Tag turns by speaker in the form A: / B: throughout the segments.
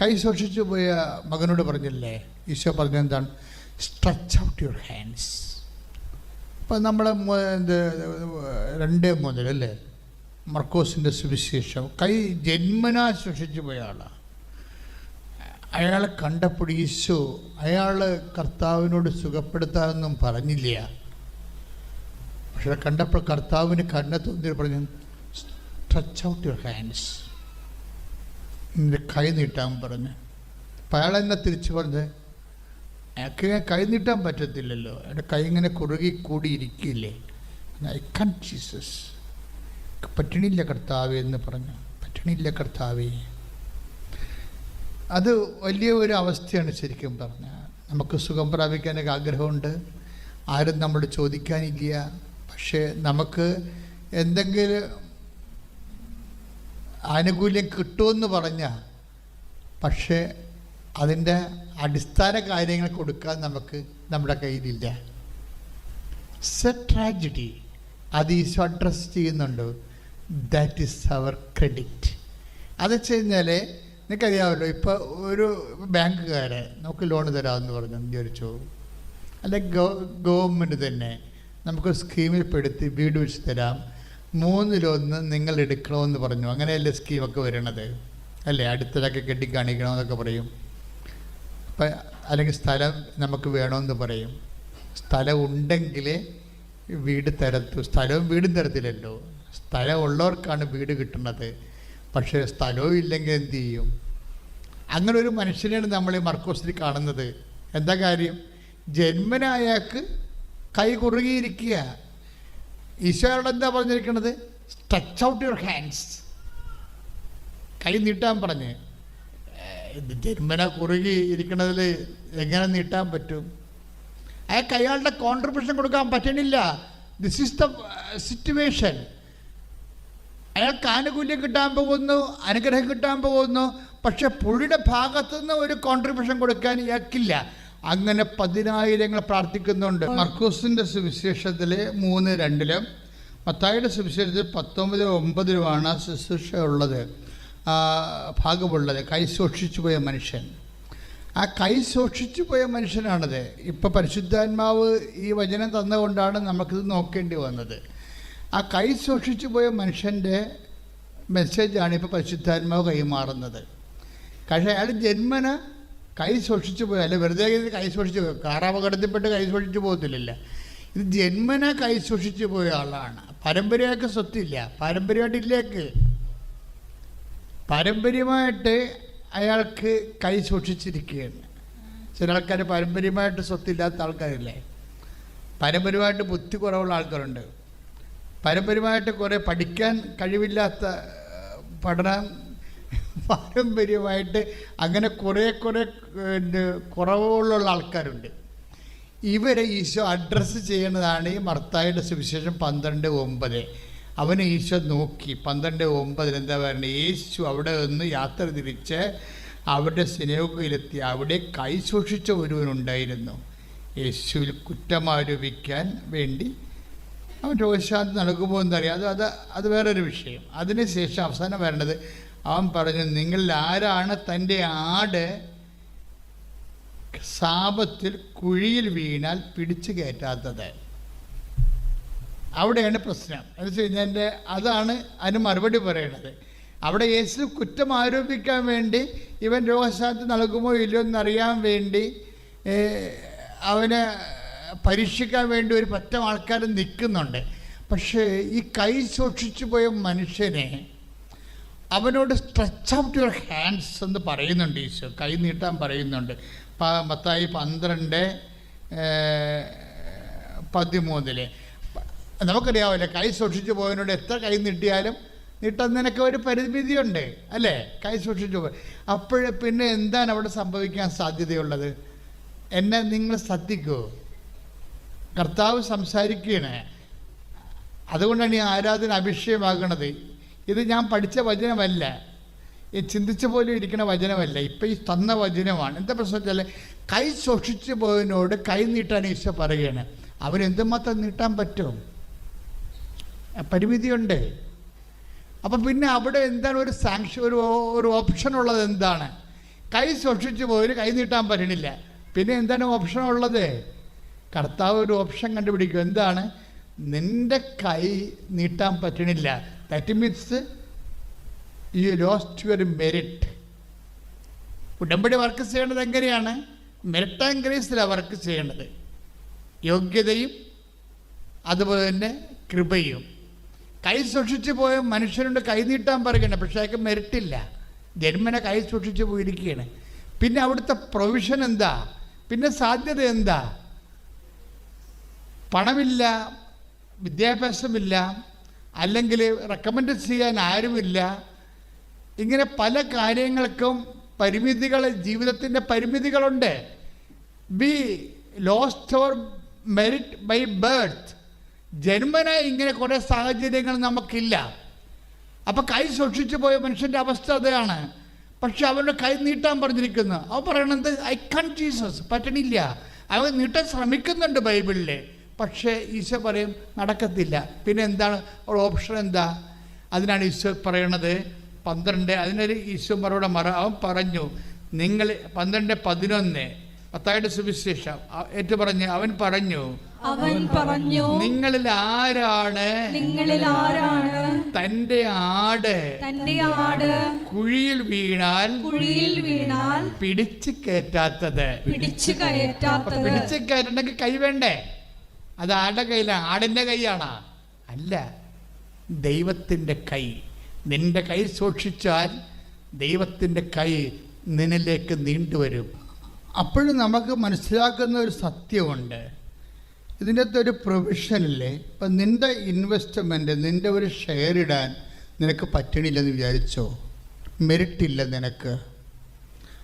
A: കൈ സൂക്ഷിച്ചു പോയ മകനോട് പറഞ്ഞില്ലേ? ഈശോ പറഞ്ഞെന്താണ്? സ്ട്രെച്ച് ഔട്ട് യുവർ ഹാൻഡ്സ് ഇപ്പം നമ്മൾ എന്ത് രണ്ട് മുതൽ അല്ലേ? മർക്കോസിന്റെ സുവിശേഷം. കൈ ജന്മനാ സൂക്ഷിച്ചു പോയ ആളാണ് അയാളെ കണ്ടപ്പോൾ ഈശോ അയാൾ കർത്താവിനോട് സുഖപ്പെടുത്താമെന്നും പറഞ്ഞില്ല. പക്ഷെ കണ്ടപ്പോൾ കർത്താവിന് കണ്ണ പറഞ്ഞു സ്ട്രെച്ച് ഔട്ട് യുവർ ഹാൻഡ്സ് കൈ നീട്ടാൻ പറഞ്ഞു. അപ്പം അയാൾ എന്നെ തിരിച്ചു പറഞ്ഞ് എനിക്ക് കൈ നീട്ടാൻ പറ്റത്തില്ലല്ലോ. എന്റെ കൈ ഇങ്ങനെ കുറുകി കൂടിയിരിക്കില്ലേ ഐ കൺ ജീസസ് പറ്റണില്ല കർത്താവേ എന്ന് പറഞ്ഞു. പറ്റണില്ല കർത്താവേ. അത് വലിയ ഒരു അവസ്ഥയാണ് ശരിക്കും പറഞ്ഞാൽ നമുക്ക് സുഖം പ്രാപിക്കാനൊക്കെ ആഗ്രഹമുണ്ട്. ആരും നമ്മൾ ചോദിക്കാനില്ല. പക്ഷേ നമുക്ക് എന്തെങ്കിലും ആനുകൂല്യം കിട്ടുമെന്ന് പറഞ്ഞാൽ പക്ഷേ അതിന്റെ അടിസ്ഥാന കാര്യങ്ങൾ കൊടുക്കാൻ നമുക്ക് നമ്മുടെ കയ്യിലില്ല. സെ ട്രാജഡി അത് ഈശോ അഡ്രസ് ചെയ്യുന്നുണ്ട്. ദാറ്റ് ഈസ് അവർ ക്രെഡിറ്റ് അത് വെച്ച് കഴിഞ്ഞാൽ നിനക്കറിയാമല്ലോ ഇപ്പോൾ ഒരു ബാങ്കുകാരെ നമുക്ക് ലോൺ തരാമെന്ന് പറഞ്ഞു വിചാരിച്ചു അല്ലെ ഗവ ഗവൺമെന്റ് തന്നെ നമുക്ക് സ്കീമിൽ പെടുത്തി വീട് വെച്ച് തരാം. മൂന്നിലൊന്ന് നിങ്ങൾ എടുക്കണമെന്ന് പറഞ്ഞു. അങ്ങനെയല്ലേ സ്കീമൊക്കെ വരണത്? അല്ലേ? അടുത്തതൊക്കെ കെട്ടിക്കാണിക്കണമെന്നൊക്കെ പറയും. അപ്പം അല്ലെങ്കിൽ സ്ഥലം നമുക്ക് വേണമെന്ന് പറയും. സ്ഥലം ഉണ്ടെങ്കിൽ വീട് തരത്തു സ്ഥലവും വീടും തരത്തില്ലല്ലോ. സ്ഥലം ഉള്ളവർക്കാണ് വീട് കിട്ടുന്നത്. പക്ഷേ സ്ഥലവും ഇല്ലെങ്കിൽ എന്ത് ചെയ്യും? അങ്ങനെ ഒരു മനുഷ്യനെയാണ് നമ്മൾ മർക്കോസിൽ കാണുന്നത്. എന്താ കാര്യം? ജന്മനായക്ക് കൈ കുറുകിയിരിക്കുക. ഈശോയോട് എന്താ പറഞ്ഞിരിക്കുന്നത് സ്ട്രെച്ച് ഔട്ട് യുവർ ഹാൻഡ്സ് കൈ നീട്ടാൻ പറഞ്ഞ്. ജന്മന കുറുകി ഇരിക്കുന്നതിൽ എങ്ങനെ നീട്ടാൻ പറ്റും? അയാൾക്ക് അയാളുടെ കോൺട്രിബ്യൂഷൻ കൊടുക്കാൻ പറ്റണില്ല. ദിസ് ഈസ് ദ സിറ്റുവേഷൻ അയാൾക്ക് ആനുകൂല്യം കിട്ടാൻ പോകുന്നു അനുഗ്രഹം കിട്ടാൻ പോകുന്നു പക്ഷെ പുള്ളിയുടെ ഭാഗത്തുനിന്ന് ഒരു കോൺട്രിബ്യൂഷൻ കൊടുക്കാൻ ഇയാൾക്കില്ല. അങ്ങനെ പതിനായിരങ്ങൾ പ്രാർത്ഥിക്കുന്നുണ്ട്. മർക്കൂസിന്റെ സുവിശേഷത്തിൽ മൂന്ന് രണ്ടിലും മത്തായിയുടെ സുവിശേഷത്തിൽ പത്തൊമ്പത് ഒമ്പതിലുമാണ് ശുശ്രൂഷ ഉള്ളത്. ഭാഗമുള്ളത്. കൈ സൂക്ഷിച്ചു പോയ മനുഷ്യൻ. ആ കൈ സൂക്ഷിച്ചു പോയ മനുഷ്യനാണത്. ഇപ്പോൾ പരിശുദ്ധാത്മാവ് ഈ വചനം തന്നുകൊണ്ടാണ് നമുക്കിത് നോക്കേണ്ടി വന്നത്. ആ കൈ സൂക്ഷിച്ചു പോയ മനുഷ്യന്റെ മെസ്സേജാണ് ഇപ്പോൾ പരിശുദ്ധാത്മാവ് കൈമാറുന്നത്. പക്ഷേ അയാൾ ജന്മന കൈ സൂക്ഷിച്ചു പോയി. അല്ല വെറുതെ കൈ സൂക്ഷിച്ചു പോയി. കാറാപകടത്തിൽപ്പെട്ട് കൈ സൂക്ഷിച്ചു പോകത്തില്ലല്ല. ഇത് ജന്മന കൈ സൂക്ഷിച്ചു പോയ ആളാണ്. പാരമ്പര്യമായിട്ട് സ്വത്തില്ല. പാരമ്പര്യമായിട്ടില്ലേക്ക്. പാരമ്പര്യമായിട്ട് അയാൾക്ക് കൈ സൂക്ഷിച്ചിരിക്കുകയാണ്. ചില ആൾക്കാർ പാരമ്പര്യമായിട്ട് സ്വത്തില്ലാത്ത ആൾക്കാരില്ലേ? പാരമ്പര്യമായിട്ട് ബുദ്ധി കുറവുള്ള ആൾക്കാരുണ്ട്. പാരമ്പര്യമായിട്ട് കുറേ പഠിക്കാൻ കഴിവില്ലാത്ത പഠനം പാരമ്പര്യമായിട്ട് അങ്ങനെ കുറേ കുറേ കുറവുകളുള്ള ആൾക്കാരുണ്ട്. ഇവരെ ഈശോ അഡ്രസ്സ് ചെയ്യുന്നതാണ് ഈ മർത്തായുടെ സുവിശേഷം പന്ത്രണ്ട് ഒമ്പത്. അവനെ ഈശോ നോക്കി. പന്ത്രണ്ട് ഒമ്പതിൽ എന്താ പറയുന്നത് യേശു അവിടെ നിന്ന് യാത്ര തിരിച്ച് അവിടെ സ്നേഹയിലെത്തി അവിടെ കൈ സൂക്ഷിച്ച ഒരുവനുണ്ടായിരുന്നു. യേശുവിൽ കുറ്റമാരോപിക്കാൻ വേണ്ടി അവൻ രോഗശാന്തി നൽകുമോ എന്നറിയാം. അത് അത് അത് വേറൊരു വിഷയം. അതിനുശേഷം അവസാനം വരേണ്ടത് അവൻ പറഞ്ഞു നിങ്ങളിൽ ആരാണ് തന്റെ ആട് സാപത്തിൽ കുഴിയിൽ വീണാൽ പിടിച്ചു കയറ്റാത്തത്? അവിടെയാണ് പ്രശ്നം. എന്ന് വെച്ച് കഴിഞ്ഞാൽ അതാണ് അതിന് മറുപടി പറയണത്. അവിടെ യേശു കുറ്റം ആരോപിക്കാൻ വേണ്ടി ഇവൻ രോഗശാന്തി നൽകുമോ ഇല്ലയോ എന്നറിയാൻ വേണ്ടി അവനെ പരീക്ഷിക്കാൻ വേണ്ടി ഒരു പറ്റം ആൾക്കാർ നിൽക്കുന്നുണ്ട്. പക്ഷേ ഈ കൈ സൂക്ഷിച്ചു പോയ മനുഷ്യനെ അവനോട് സ്ട്രെച്ച് ഔട്ട് യുവർ ഹാൻഡ്സ് എന്ന് പറയുന്നുണ്ട് ഈശോ. കൈ നീട്ടാൻ പറയുന്നുണ്ട്. പത്തായി പന്ത്രണ്ട് പതിമൂന്നിൽ. നമുക്കറിയാവല്ലോ കൈ സൂക്ഷിച്ചു പോയതിനോട് എത്ര കൈ നീട്ടിയാലും നീട്ടുന്നതിനൊക്കെ ഒരു പരിമിതിയുണ്ട് അല്ലേ? കൈ സൂക്ഷിച്ചു പോയി. അപ്പോഴേ പിന്നെ എന്താണ് അവിടെ സംഭവിക്കാൻ സാധ്യതയുള്ളത്? എന്നെ നിങ്ങൾ ശ്രദ്ധിക്കൂ. കർത്താവ് സംസാരിക്കുകയാണ്. അതുകൊണ്ടാണ് ഈ ആരാധന അഭിഷേകമാകണത്. ഇത് ഞാൻ പഠിച്ച വചനമല്ല. ഈ ചിന്തിച്ച പോലും ഇരിക്കുന്ന വചനമല്ല. ഇപ്പം ഈ തന്ന വചനമാണ്. എന്താ പ്രശ്നം വെച്ചാൽ കൈ സൂക്ഷിച്ചു പോയതിനോട് കൈ നീട്ടാൻ ഈശോ പറയുകയാണ്. അവരെന്തുമാത്രം നീട്ടാൻ പറ്റും? പരിമിതിയുണ്ട്. അപ്പം പിന്നെ അവിടെ എന്താണ് ഒരു സാങ്ഷ ഒരു ഒരു ഓപ്ഷൻ ഉള്ളത് എന്താണ്? കൈ സൂക്ഷിച്ചു പോയി കൈ നീട്ടാൻ പറ്റണില്ല. പിന്നെ എന്താണ് ഓപ്ഷൻ ഉള്ളത്? കർത്താവ് ഒരു ഓപ്ഷൻ കണ്ടുപിടിക്കും. എന്താണ്? നിന്റെ കൈ നീട്ടാൻ പറ്റണില്ല. That means you lost your merit ഉടമ്പടി വർക്ക് ചെയ്യേണ്ടത് എങ്ങനെയാണ്? മെറിറ്റ് ആൻഡ് വർക്ക് ചെയ്യേണ്ടത്. യോഗ്യതയും അതുപോലെ തന്നെ കൃപയും. കൈ സൂക്ഷിച്ചു പോയ മനുഷ്യനോട് കൈ നീട്ടാൻ പറയുകയാണ്. പക്ഷേ അയാൾക്ക് മെറിറ്റില്ല ജന്മനെ കൈ സൂക്ഷിച്ചു പോയിരിക്കുകയാണ്. പിന്നെ അവിടുത്തെ പ്രൊവിഷൻ എന്താ? പിന്നെ സാധ്യത എന്താ? പണമില്ല വിദ്യാഭ്യാസമില്ല അല്ലെങ്കിൽ റെക്കമെൻഡ് ചെയ്യാൻ ആരുമില്ല. ഇങ്ങനെ പല കാര്യങ്ങൾക്കും പരിമിതികൾ ജീവിതത്തിന്റെ പരിമിതികളുണ്ട്. Be lost our merit by birth ജന്മന ഇങ്ങനെ കുറേ സാഹചര്യങ്ങൾ നമുക്കില്ല. അപ്പം കൈ സൂക്ഷിച്ചു പോയ മനുഷ്യന്റെ അവസ്ഥ അതാണ്. പക്ഷെ അവരുടെ കൈ നീട്ടാൻ പറഞ്ഞിരിക്കുന്നു. അവൻ പറയണത് ഐ കൺ ജീസസ് പറ്റണില്ല. അവൻ നീട്ടാൻ ശ്രമിക്കുന്നുണ്ട് ബൈബിളിൽ പക്ഷേ ഈശോ പറയും നടക്കത്തില്ല. പിന്നെ എന്താണ്? ഓപ്ഷൻ എന്താ? അതിനാണ് ഈശോ പറയണത്. പന്ത്രണ്ട് അതിനൊരു ഈശോ മറുപടി മറ അവൻ പറഞ്ഞു നിങ്ങൾ പന്ത്രണ്ട് പതിനൊന്ന് പത്തായിട്ട് സുവിശേഷം ഏറ്റു പറഞ്ഞു അവൻ പറഞ്ഞു
B: അവൻ പറഞ്ഞു
A: നിങ്ങളിൽ ആരാണ്?
B: നിങ്ങളിൽ ആരാണ്?
A: തന്റെ ആട്
B: തന്റെ ആട്
A: കുഴിയിൽ വീണാൽ
B: കുഴിയിൽ വീണാൽ
A: പിടിച്ചു കയറ്റാത്തത്.
B: പിടിച്ചു കയറ്റാത്തത്.
A: പിടിച്ചു കയറ്റണമെങ്കിൽ കൈ വേണ്ടേ? അത് ആരുടെ കയ്യിലാണ് ആടിന്റെ കൈയാണോ? അല്ല ദൈവത്തിന്റെ കൈ. നിന്റെ കൈ സൂക്ഷിച്ചാൽ ദൈവത്തിന്റെ കൈ നിന്നിലേക്ക് നീണ്ടുവരും. അപ്പോഴും നമുക്ക് മനസ്സിലാക്കുന്ന ഒരു സത്യമുണ്ട്. ഇതിന്റെ അകത്ത് ഒരു പ്രൊവിഷനില്ലേ ഇപ്പം നിന്റെ ഇൻവെസ്റ്റ്മെന്റ് നിന്റെ ഒരു ഷെയർ ഇടാൻ നിനക്ക് പറ്റണില്ലെന്ന് വിചാരിച്ചോ? മെറിറ്റ് ഇല്ല നിനക്ക്.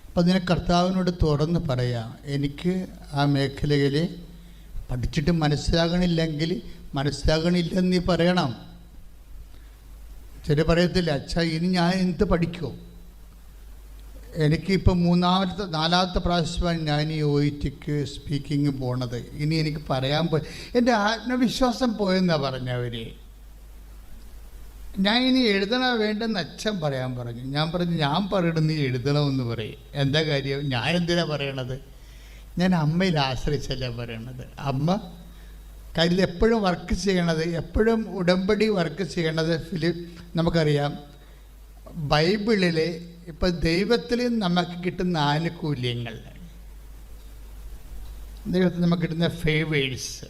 A: അപ്പം നിനക്ക് കർത്താവിനോട് തുറന്ന് പറയാം. എനിക്ക് ആ മേഖലയിൽ പഠിച്ചിട്ട് മനസ്സിലാകണില്ലെങ്കിൽ മനസ്സിലാകണില്ലെന്ന് നീ പറയണം. ചില പറയത്തില്ല അച്ഛാ ഇനി ഞാൻ എന്ത് പഠിക്കുമോ എനിക്കിപ്പോൾ മൂന്നാമത്തെ നാലാമത്തെ പ്രാവശ്യമാണ് ഞാൻ ഈ ഒ ടിക്ക് സ്പീക്കിങ് പോണത്. ഇനി എനിക്ക് പറയാൻ പോ എന്റെ ആത്മവിശ്വാസം പോയെന്നാണ് പറഞ്ഞവർ ഞാൻ ഇനി എഴുതണ വേണ്ടെന്ന് അച്ഛൻ പറയാൻ പറഞ്ഞു. ഞാൻ പറഞ്ഞു ഞാൻ പറയണത് നീ എഴുതണമെന്ന് പറയും. എന്താ കാര്യം? ഞാൻ എന്തിനാണ് പറയണത്? ഞാൻ അമ്മയിൽ ആശ്രയിച്ചല്ല പറയണത്. അമ്മ കയ്യിൽ എപ്പോഴും വർക്ക് ചെയ്യണത് എപ്പോഴും ഉടമ്പടി വർക്ക് ചെയ്യണത് ഫിലിം നമുക്കറിയാം. ബൈബിളിൽ ഇപ്പം ദൈവത്തിൽ നമുക്ക് കിട്ടുന്ന ആനുകൂല്യങ്ങൾ ദൈവത്തിൽ നമുക്ക് കിട്ടുന്ന ഫേവേഴ്സ്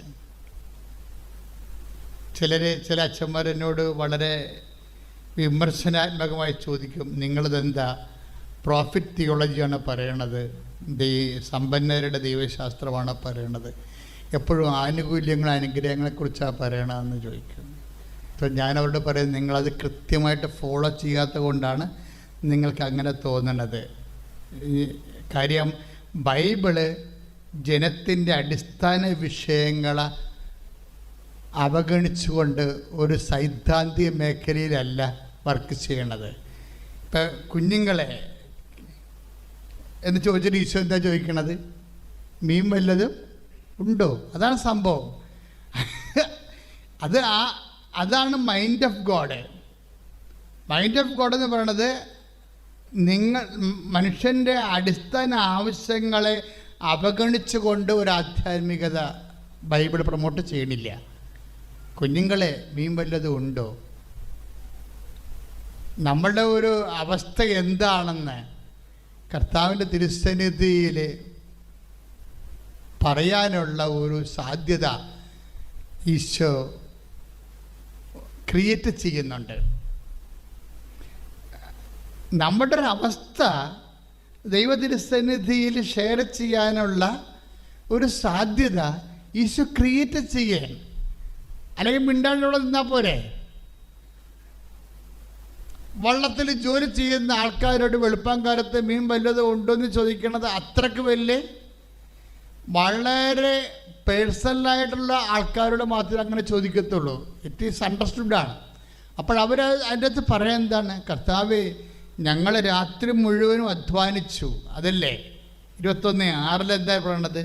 A: ചിലർ ചില അച്ഛന്മാരെന്നോട് വളരെ വിമർശനാത്മകമായി ചോദിക്കും നിങ്ങളിതെന്താ? പ്രോഫിറ്റ് തിയോളജിയാണ് പറയണത്. ദൈ സമ്പന്നരുടെ ദൈവശാസ്ത്രമാണ് പറയണത്. എപ്പോഴും ആനുകൂല്യങ്ങൾ അനുഗ്രഹങ്ങളെക്കുറിച്ചാണ് പറയണതെന്ന് ചോദിക്കും. ഇപ്പം ഞാനവരോട് പറയും നിങ്ങളത് കൃത്യമായിട്ട് ഫോളോ ചെയ്യാത്തത് കൊണ്ടാണ് നിങ്ങൾക്ക് അങ്ങനെ തോന്നണത്. കാര്യം ബൈബിൾ ജനത്തിന്റെ അടിസ്ഥാന വിഷയങ്ങളെ അവഗണിച്ചുകൊണ്ട് ഒരു സൈദ്ധാന്തിക മേഖലയിലല്ല വർക്ക് ചെയ്യണത്. ഇപ്പം കുഞ്ഞുങ്ങളെ എന്ന് ചോദിച്ചിട്ട് ഈശോ എന്താ ചോദിക്കണത്? മീൻ വല്ലതും ഉണ്ടോ? അതാണ് സംഭവം. അത് ആ അതാണ് mind of God mind of God എന്ന് പറയണത് നിങ്ങൾ മനുഷ്യന്റെ അടിസ്ഥാന ആവശ്യങ്ങളെ അവഗണിച്ചുകൊണ്ട് ഒരു ആധ്യാത്മികത ബൈബിൾ പ്രൊമോട്ട് ചെയ്യണില്ല. കുഞ്ഞുങ്ങളെ മീൻ വല്ലതും ഉണ്ടോ? നമ്മളുടെ ഒരു അവസ്ഥ എന്താണെന്ന് കർത്താവിന്റെ തിരുസന്നിധിയിൽ പറയാനുള്ള ഒരു സാധ്യത ഈശോ ക്രിയേറ്റ് ചെയ്യുന്നുണ്ട്. നമ്മുടെ ഒരു അവസ്ഥ ദൈവതിരുസന്നിധിയിൽ ഷെയർ ചെയ്യാനുള്ള ഒരു സാധ്യത ഈശോ ക്രിയേറ്റ് ചെയ്യാൻ അല്ലെങ്കിൽ മിണ്ടാണ്ടിവിടെ നിന്നാൽ പോരെ? വള്ളത്തിൽ ജോലി ചെയ്യുന്ന ആൾക്കാരോട് വെളുപ്പാങ്കാലത്ത് മീൻ വല്ലതും ഉണ്ടോ എന്ന് ചോദിക്കണത് അത്രയ്ക്ക് വലിയ? വളരെ പേഴ്സണലായിട്ടുള്ള ആൾക്കാരോട് മാത്രമേ അങ്ങനെ ചോദിക്കത്തുള്ളൂ. ഇറ്റ് ഈസ് അണ്ടർസ്റ്റുഡാണ് അപ്പോൾ അവർ അതിന്റെ അകത്ത് പറയാൻ എന്താണ്? കർത്താവ് ഞങ്ങൾ രാത്രി മുഴുവനും അധ്വാനിച്ചു. അതല്ലേ? ഇരുപത്തൊന്ന് ആറിൽ എന്താ പറയണത്?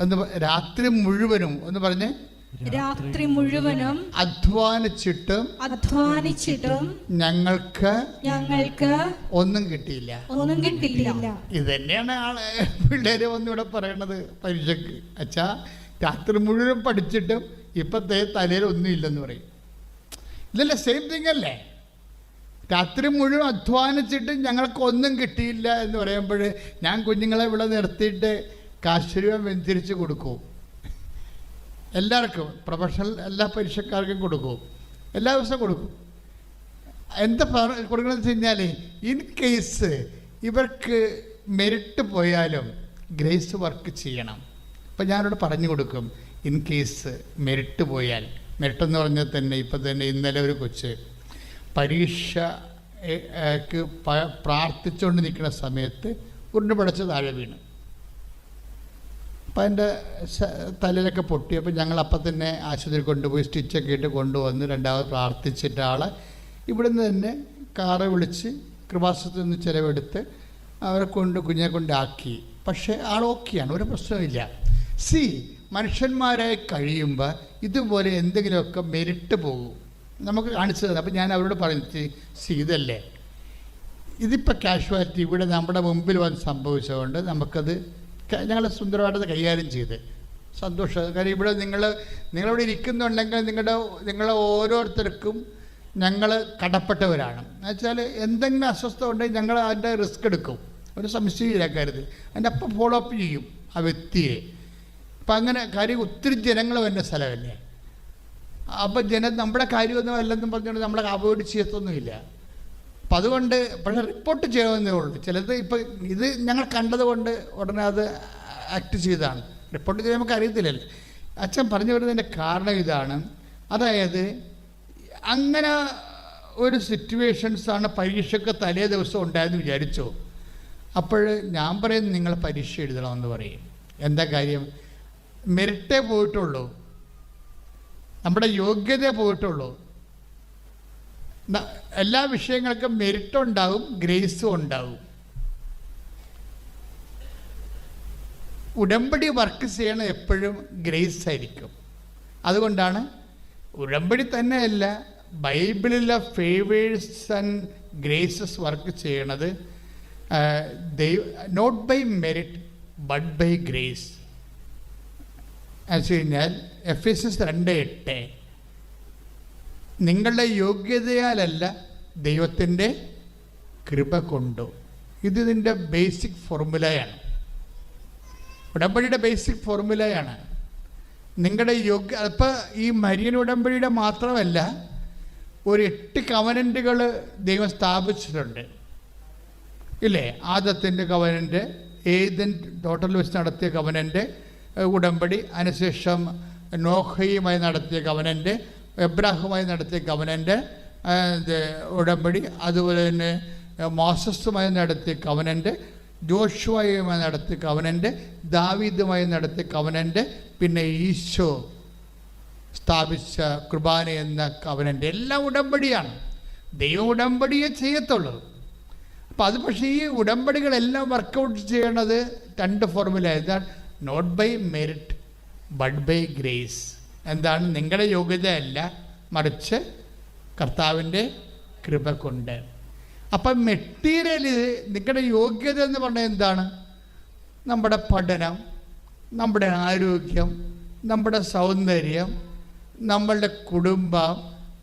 A: എന്ന് രാത്രി മുഴുവനും എന്ന് പറഞ്ഞ്
B: രാത്രി മുഴുവനും
A: അധ്വാനിച്ചിട്ടും
B: അധ്വാനിച്ചിട്ടും
A: ഞങ്ങൾക്ക്
B: ഞങ്ങൾക്ക്
A: ഒന്നും കിട്ടിയില്ല.
B: ഒന്നും കിട്ടിയില്ല.
A: ഇത് തന്നെയാണ് ആൾ പിള്ളേര് ഒന്നിവിടെ പറയണത് പരീക്ഷക്ക് അച്ഛാ രാത്രി മുഴുവനും പഠിച്ചിട്ടും ഇപ്പത്തെ തലയിൽ ഒന്നും ഇല്ലെന്ന് പറയും. ഇതല്ലേ സെയിം തിങ് അല്ലേ? രാത്രി മുഴുവൻ അധ്വാനിച്ചിട്ട് ഞങ്ങൾക്ക് ഒന്നും കിട്ടിയില്ല എന്ന് പറയുമ്പോൾ ഞാൻ കുഞ്ഞുങ്ങളെ ഇവിടെ നിർത്തിയിട്ട് കാശ് രൂപ വെഞ്ചരിച്ച് കൊടുക്കും. എല്ലാവർക്കും പ്രൊഫഷണൽ എല്ലാ പരീക്ഷക്കാർക്കും കൊടുക്കും. എല്ലാ ദിവസവും കൊടുക്കും. എന്താ കൊടുക്കണമെന്ന് വെച്ച് കഴിഞ്ഞാൽ ഇൻ കേസ് ഇവർക്ക് മെരിട്ട് പോയാലും ഗ്രേസ് വർക്ക് ചെയ്യണം. അപ്പം ഞാനിവിടെ പറഞ്ഞു കൊടുക്കും ഇൻ കേസ് മെരിട്ട് പോയാൽ. മെരിട്ടെന്ന് പറഞ്ഞാൽ തന്നെ ഇപ്പം തന്നെ ഇന്നലെ ഒരു കൊച്ച് പരീക്ഷ ഏ- പ്രാർത്ഥിച്ചുകൊണ്ട് നിൽക്കുന്ന സമയത്ത് ഉരുണ്ടുപടച്ച് താഴെ വീണ്. അപ്പം അതിന്റെ തലയിലൊക്കെ പൊട്ടി അപ്പോൾ ഞങ്ങൾ അപ്പം തന്നെ ആശുപത്രി കൊണ്ടുപോയി സ്റ്റിച്ചൊക്കെ ഇട്ട് കൊണ്ടുവന്ന് രണ്ടാമത് പ്രാർത്ഥിച്ചിട്ട് ആളെ ഇവിടുന്ന് തന്നെ കാറ് വിളിച്ച് കൃപാസത്തിൽ നിന്ന് ചിലവെടുത്ത് അവരെ കൊണ്ട് കുഞ്ഞെ കൊണ്ടാക്കി. പക്ഷേ ആൾ ഓക്കെയാണ് ഒരു പ്രശ്നമില്ല സി മനുഷ്യന്മാരായി കഴിയുമ്പോൾ ഇതുപോലെ എന്തെങ്കിലുമൊക്കെ മെരിട്ട് പോകും. നമുക്ക് കാണിച്ചു തന്നെ അപ്പം ഞാൻ അവരോട് പറഞ്ഞു സി ഇതല്ലേ? ഇതിപ്പോൾ കാഷ്വാലിറ്റി ഇവിടെ നമ്മുടെ മുമ്പിൽ വന്ന് സംഭവിച്ചതുകൊണ്ട് നമുക്കത് ഞങ്ങൾ സുന്ദരമായിട്ട് കൈകാര്യം ചെയ്ത്. സന്തോഷം. കാര്യം ഇവിടെ നിങ്ങൾ നിങ്ങളിവിടെ ഇരിക്കുന്നുണ്ടെങ്കിൽ നിങ്ങളുടെ നിങ്ങളെ ഓരോരുത്തർക്കും ഞങ്ങൾ കടപ്പെട്ടവരാണ്. എന്നുവെച്ചാൽ എന്തെങ്കിലും അസ്വസ്ഥത ഉണ്ടെങ്കിൽ ഞങ്ങൾ അതിന്റെ റിസ്ക് എടുക്കും. ഒരു സംശയമില്ല കാര്യത്തിൽ അതിന്റെ അപ്പം ഫോളോ അപ്പ് ചെയ്യും ആ വ്യക്തിയെ. അപ്പം അങ്ങനെ കാര്യം ഒത്തിരി ജനങ്ങൾ വരുന്ന സ്ഥലമല്ലേ അപ്പം ജന നമ്മുടെ കാര്യമൊന്നും അല്ലെന്നും പറഞ്ഞുകൊണ്ട് നമ്മളെ അവോയ്ഡ് ചെയ്യത്തൊന്നുമില്ല. അപ്പം അതുകൊണ്ട് പക്ഷേ റിപ്പോർട്ട് ചെയ്യണമെന്നേ ഉള്ളൂ. ചിലത് ഇപ്പം ഇത് ഞങ്ങൾ കണ്ടതുകൊണ്ട് ഉടനെ അത് ആക്ട് ചെയ്തതാണ്. റിപ്പോർട്ട് ചെയ്യാൻ നമുക്ക് അറിയത്തില്ലല്ലോ. അച്ഛൻ പറഞ്ഞു വരുന്നതിന്റെ കാരണം ഇതാണ്. അതായത് അങ്ങനെ ഒരു സിറ്റുവേഷൻസാണ് പരീക്ഷയ്ക്ക് തലേ ദിവസം ഉണ്ടായെന്ന് വിചാരിച്ചോ? അപ്പോൾ ഞാൻ പറയുന്നത് നിങ്ങൾ പരീക്ഷ എഴുതണമെന്ന് പറയും. എന്താ കാര്യം? മെറിറ്റേ പോയിട്ടുള്ളൂ. നമ്മുടെ യോഗ്യതയെ പോയിട്ടുള്ളൂ. എല്ലാ വിഷയങ്ങൾക്കും മെറിറ്റ് ഉണ്ടാവും ഗ്രേസും ഉണ്ടാവും. ഉടമ്പടി വർക്ക് ചെയ്യണ എപ്പോഴും ഗ്രേസ് ആയിരിക്കും. അതുകൊണ്ടാണ് ഉടമ്പടി തന്നെയല്ല ബൈബിളിലെ ഫേവേഴ്സ് ആൻഡ് ഗ്രേസസ് വർക്ക് ചെയ്യണത് ദൈവ not by merit but by grace എന്ന് വെച്ച് കഴിഞ്ഞാൽ എഫ് എസ് എസ് രണ്ട് എട്ട്. നിങ്ങളുടെ യോഗ്യതയാലല്ല ദൈവത്തിന്റെ കൃപ കൊണ്ടോ. ഇത് ഇതിന്റെ ബേസിക് ഫോർമുലയാണ് ഉടമ്പടിയുടെ ബേസിക് ഫോർമുലയാണ് നിങ്ങളുടെ യോഗ്യ അപ്പോൾ ഈ മരിയൻ ഉടമ്പടിയുടെ മാത്രമല്ല ഒരു എട്ട് കവനന്റുകൾ ദൈവം സ്ഥാപിച്ചിട്ടുണ്ട്. ഇല്ലേ? ആദത്തിന്റെ കവനന്റ് ഏതൻ ടോട്ടൽ വെച്ച് നടത്തിയ കവനന്റെ ഉടമ്പടി അതിനുശേഷം നോഹയുമായി നടത്തിയ കവനന്റ് എബ്രാഹുമായി നടത്തിയ കവനന്റെ ഉടമ്പടി അതുപോലെ തന്നെ മോസസുമായി നടത്തിയ കവനന്റെ ജോഷുവായുമായി നടത്തിയ കവനന്റെ ദാവീദുമായി നടത്തിയ കവനന്റെ പിന്നെ ഈശോ സ്ഥാപിച്ച കുർബാന എന്ന കവനന്റെ എല്ലാം ഉടമ്പടിയാണ്. ദൈവം ഉടമ്പടിയെ ചെയ്യത്തുള്ളൂ. അപ്പം അത് പക്ഷേ ഈ ഉടമ്പടികളെല്ലാം വർക്കൗട്ട് ചെയ്യണത് രണ്ട് ഫോർമുല എന്താണ് not by merit but by grace എന്താണ് നിങ്ങളുടെ യോഗ്യതയല്ല മറിച്ച് കർത്താവിന്റെ കൃപ കൊണ്ട് അപ്പം മെറ്റീരിയൽ നിങ്ങളുടെ യോഗ്യത എന്ന് പറഞ്ഞാൽ എന്താണ്? നമ്മുടെ പഠനം നമ്മുടെ ആരോഗ്യം നമ്മുടെ സൗന്ദര്യം നമ്മളുടെ കുടുംബം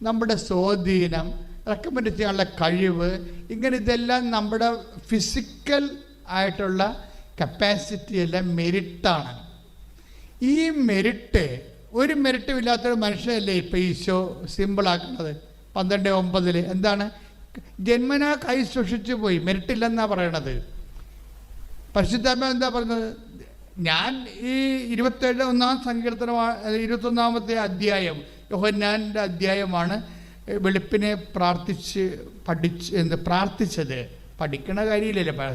A: നമ്മുടെ സ്വാധീനം റെക്കമെൻഡ് ചെയ്യാനുള്ള കഴിവ് ഇങ്ങനെ ഇതെല്ലാം നമ്മുടെ ഫിസിക്കൽ ആയിട്ടുള്ള കപ്പാസിറ്റി എല്ലാം മെരിറ്റാണ് ഈ മെരിറ്റ് ഒരു മെരിറ്റും ഇല്ലാത്തൊരു മനുഷ്യനല്ലേ ഇപ്പം ഈശോ സിമ്പിളാക്കുന്നത്? പന്ത്രണ്ട് ഒമ്പതിൽ എന്താണ്? ജന്മനാ കൈ സൂക്ഷിച്ചു പോയി മെരിട്ടില്ലെന്നാണ് പറയണത്. പരിശുദ്ധാത്മ എന്താ പറയുന്നത് ഞാൻ ഈ ഇരുപത്തേഴ് ഒന്നാം സങ്കീർത്തനമാണ് ഇരുപത്തൊന്നാമത്തെ അധ്യായം യോഹന്നാന്റെ അധ്യായമാണ് വെളുപ്പിനെ പ്രാർത്ഥിച്ച് പഠിച്ച് എന്ത് പ്രാർത്ഥിച്ചത്. പഠിക്കണ കാര്യമില്ലല്ലോ.